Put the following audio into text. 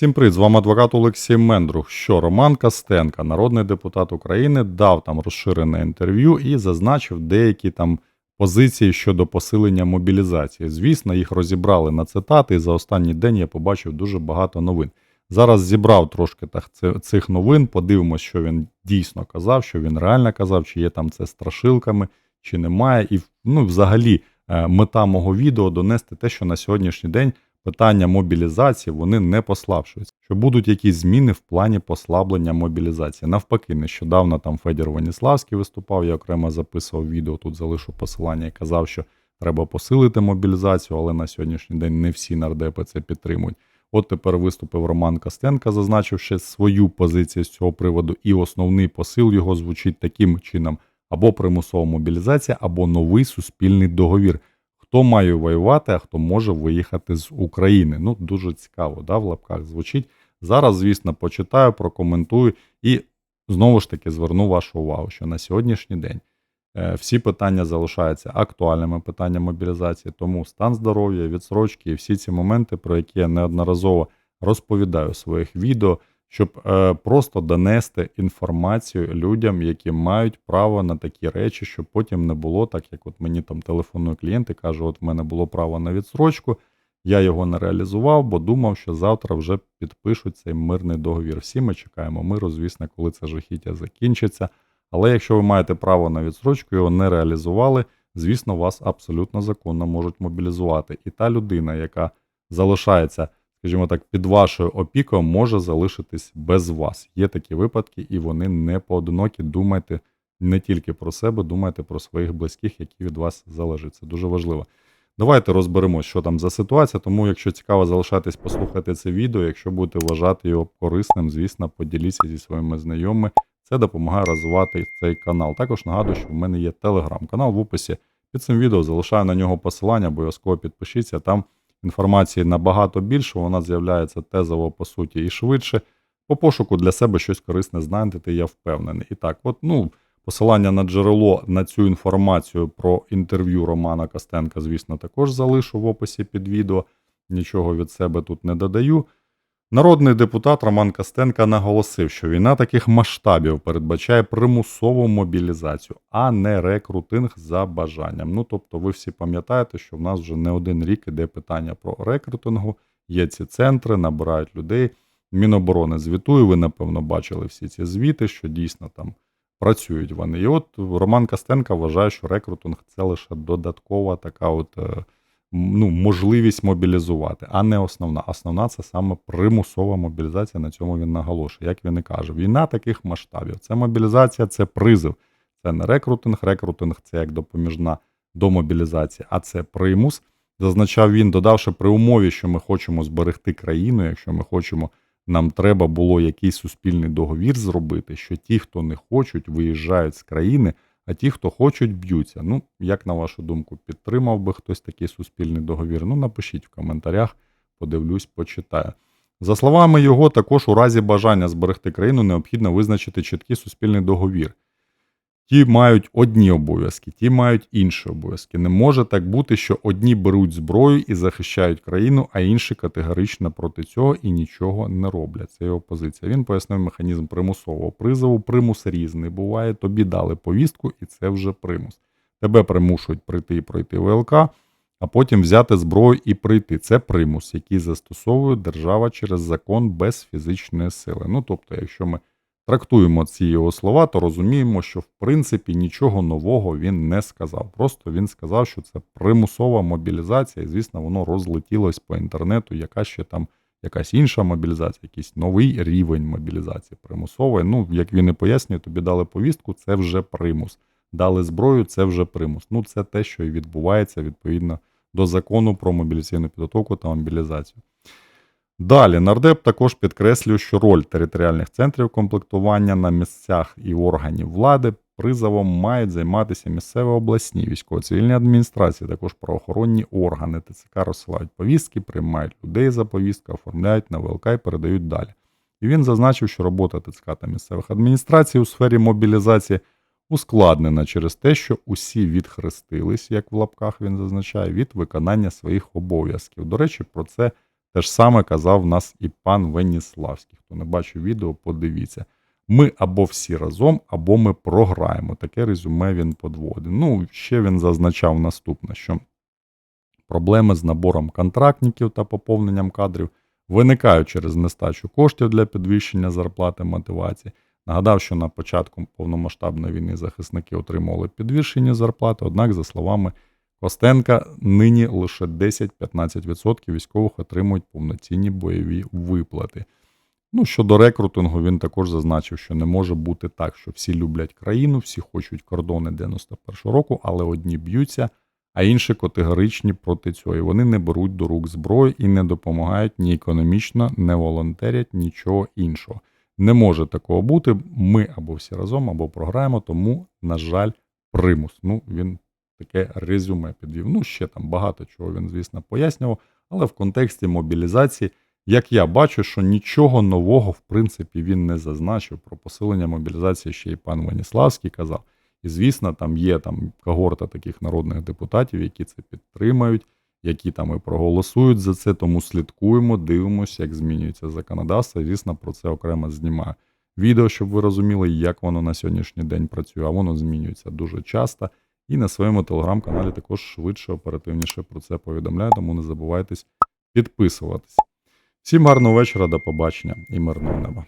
Всім привіт, з вами адвокат Олексій Мендрух. Що Роман Костенко, народний депутат України, дав там розширене інтерв'ю і зазначив деякі там позиції щодо посилення мобілізації. Звісно, їх розібрали на цитати, і за останній день я побачив дуже багато новин. Зараз зібрав трошки цих новин, подивимось, що він дійсно казав, що він реально казав, чи є там це страшилками, чи немає. І ну, взагалі, е, мета мого відео донести те, що на сьогоднішній день питання мобілізації вони не послабшуються. Що будуть якісь зміни в плані послаблення мобілізації. Навпаки, нещодавно там Федір Ваніславський виступав, я окремо записував відео, тут залишу посилання і казав, що треба посилити мобілізацію, але на сьогоднішній день не всі нардепи це підтримують. От тепер виступив Роман Костенко, зазначивши свою позицію з цього приводу, і основний посил його звучить таким чином: або примусова мобілізація, або новий суспільний договір. Хто має воювати, а хто може виїхати з України. Ну, дуже цікаво, да, в лапках звучить. Зараз, звісно, почитаю, прокоментую і знову ж таки зверну вашу увагу, що на сьогоднішній день е, всі питання залишаються актуальними питання мобілізації, тому стан здоров'я, відсрочки і всі ці моменти, про які я неодноразово розповідаю в своїх відео, щоб е, просто донести інформацію людям, які мають право на такі речі, щоб потім не було так, як от мені там телефонує клієнт і каже: от в мене було право на відсрочку. Я його не реалізував, бо думав, що завтра вже підпишуть цей мирний договір. Всі ми чекаємо миру, звісно, коли це жахіття закінчиться. Але якщо ви маєте право на відсрочку, його не реалізували, звісно, вас абсолютно законно можуть мобілізувати. І та людина, яка залишається, скажімо так, під вашою опікою, може залишитись без вас. Є такі випадки, і вони не поодинокі. Думайте не тільки про себе, думайте про своїх близьких, які від вас залежать. Це дуже важливо. Давайте розберемось, що там за ситуація. Тому, якщо цікаво залишатись, послухайте це відео. Якщо будете вважати його корисним, звісно, поділіться зі своїми знайомими. Це допомагає розвивати цей канал. Також нагадую, що в мене є телеграм-канал в описі. Під цим відео залишаю на нього посилання, обов'язково підпишіться. Там інформації набагато більше, вона з'являється тезово по суті і швидше. По пошуку для себе щось корисне знайдете, я впевнений. І так, от, ну, посилання на джерело на цю інформацію про інтерв'ю Романа Костенка, звісно, також залишу в описі під відео. Нічого від себе тут не додаю. Народний депутат Роман Костенко наголосив, що війна таких масштабів передбачає примусову мобілізацію, а не рекрутинг за бажанням. Ну тобто, ви всі пам'ятаєте, що в нас вже не один рік іде питання про рекрутингу. Є ці центри, набирають людей. Міноборони звітує. Ви напевно бачили всі ці звіти, що дійсно там працюють вони. І от Роман Костенко вважає, що рекрутинг це лише додаткова така от. Ну, можливість мобілізувати, а не основна. Основна це саме примусова мобілізація. На цьому він наголошує. Як він і каже, війна таких масштабів. Це мобілізація, це призив, це не рекрутинг. Рекрутинг це як допоміжна до мобілізації, а це примус. Зазначав він, додавши при умові, що ми хочемо зберегти країну, якщо ми хочемо, нам треба було якийсь суспільний договір зробити, що ті, хто не хочуть, виїжджають з країни, а ті, хто хочуть, б'ються. Ну, як на вашу думку, підтримав би хтось такий суспільний договір? Ну, напишіть в коментарях, подивлюсь, почитаю. За словами його, також у разі бажання зберегти країну необхідно визначити чіткий суспільний договір. Ті мають одні обов'язки, ті мають інші обов'язки. Не може так бути, що одні беруть зброю і захищають країну, а інші категорично проти цього і нічого не роблять. Це його позиція. Він пояснив механізм примусового призову. Примус різний буває. Тобі дали повістку, і це вже примус. Тебе примушують прийти і пройти ВЛК, а потім взяти зброю і прийти. Це примус, який застосовує держава через закон без фізичної сили. Ну тобто, якщо ми трактуємо ці його слова, то розуміємо, що в принципі нічого нового він не сказав. Просто він сказав, що це примусова мобілізація, і звісно, воно розлетілось по інтернету, яка ще там якась інша мобілізація, якийсь новий рівень мобілізації примусової. Ну, як він і пояснює, тобі дали повістку, це вже примус. Дали зброю, це вже примус. Ну, це те, що і відбувається відповідно до закону про мобілізаційну підготовку та мобілізацію. Далі нардеп також підкреслює, що роль територіальних центрів комплектування на місцях і органів влади призовом мають займатися місцеві обласні військово-цивільні адміністрації, також правоохоронні органи ТЦК розсилають повістки, приймають людей за повістку, оформляють на ВЛК і передають далі. І він зазначив, що робота ТЦК та місцевих адміністрацій у сфері мобілізації ускладнена через те, що усі відхрестились, як в лапках він зазначає, від виконання своїх обов'язків. До речі, про це Те ж саме казав нас і пан Веніславський. Хто не бачив відео, подивіться. Ми або всі разом, або ми програємо. Таке резюме він подводить. Ну, ще він зазначав наступне, що проблеми з набором контрактників та поповненням кадрів виникають через нестачу коштів для підвищення зарплати мотивації. Нагадав, що на початку повномасштабної війни захисники отримували підвищені зарплати, однак, за словами Костенка, нині лише 10-15% військових отримують повноцінні бойові виплати. Ну, щодо рекрутингу, він також зазначив, що не може бути так, що всі люблять країну, всі хочуть кордони 91-го року, але одні б'ються, а інші категоричні проти цього. І вони не беруть до рук зброю і не допомагають ні економічно, не волонтерять, нічого іншого. Не може такого бути. Ми або всі разом, або програємо, тому, на жаль, примус. Ну, він таке резюме підвів. Ну, ще там багато чого він, звісно, пояснював, але в контексті мобілізації, як я бачу, що нічого нового, в принципі, він не зазначив. Про посилення мобілізації ще й пан Веніславський казав. І, звісно, там є там когорта таких народних депутатів, які це підтримають, які там і проголосують за це. Тому слідкуємо, дивимося, як змінюється законодавство. Звісно, про це окремо знімаю відео, щоб ви розуміли, як воно на сьогоднішній день працює. А воно змінюється дуже часто. І на своєму телеграм-каналі також швидше, оперативніше про це повідомляю, тому не забувайтесь підписуватись. Всім гарного вечора, до побачення і мирного неба.